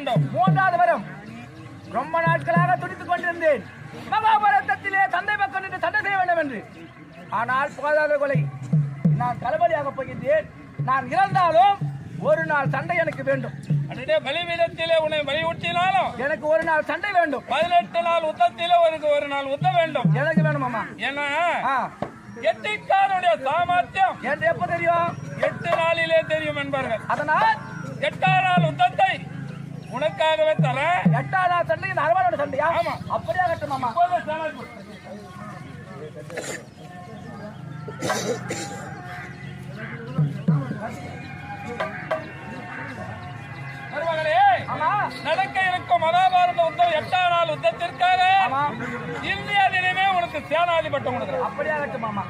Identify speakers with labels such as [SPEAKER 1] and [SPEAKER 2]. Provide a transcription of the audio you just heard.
[SPEAKER 1] வேண்டும்
[SPEAKER 2] மூன்றாவது வரம் ரொம்ப நாட்களாக துடித்துக் கொண்டிருந்தேன். மகாபாரதத்திலே தந்தை பக்கம் நின்று சண்டை செய்ய வேண்டும் என்று. ஆனால் போதாத கொலை. நான் தளபதியாக போகின்றேன். நான் இறந்தாலும் ஒரு நாள் சண்டை எனக்கு வேண்டும்.
[SPEAKER 1] பலிபீடத்திலே உன்னை வலியுறுத்தினாலும்
[SPEAKER 2] எனக்கு ஒரு நாள் சண்டை வேண்டும்.
[SPEAKER 1] பதினெட்டு நாள் உத்தத்திலே ஒரு ஒரு நாள் உத்த வேண்டும்.
[SPEAKER 2] எனக்கு வேணும் மாமா.
[SPEAKER 1] ஏன்னா எட்டிக்காரனுடைய சாமர்த்தியம்
[SPEAKER 2] என்று எப்ப தெரியும்?
[SPEAKER 1] எட்டு நாளிலே தெரியும் என்பார்கள்.
[SPEAKER 2] அதனால்
[SPEAKER 1] எட்டாம் நாள் உத்தத்தை உனக்காகவே தர
[SPEAKER 2] எட்டாவது சண்டை இந்த அரவானோட சண்டையா
[SPEAKER 1] ஆமா.
[SPEAKER 2] அப்படியே ஆகட்டும் மாமா.
[SPEAKER 1] நடக்க இருக்கும் மகாபாரத யுத்தம் எட்டாம் நாள் யுத்தத்திற்காக இந்தியா தினமே உனக்கு சேனாதி பட்டம் கொடுக்குறேன்
[SPEAKER 2] அப்படியே ஆகட்டும் மாமா.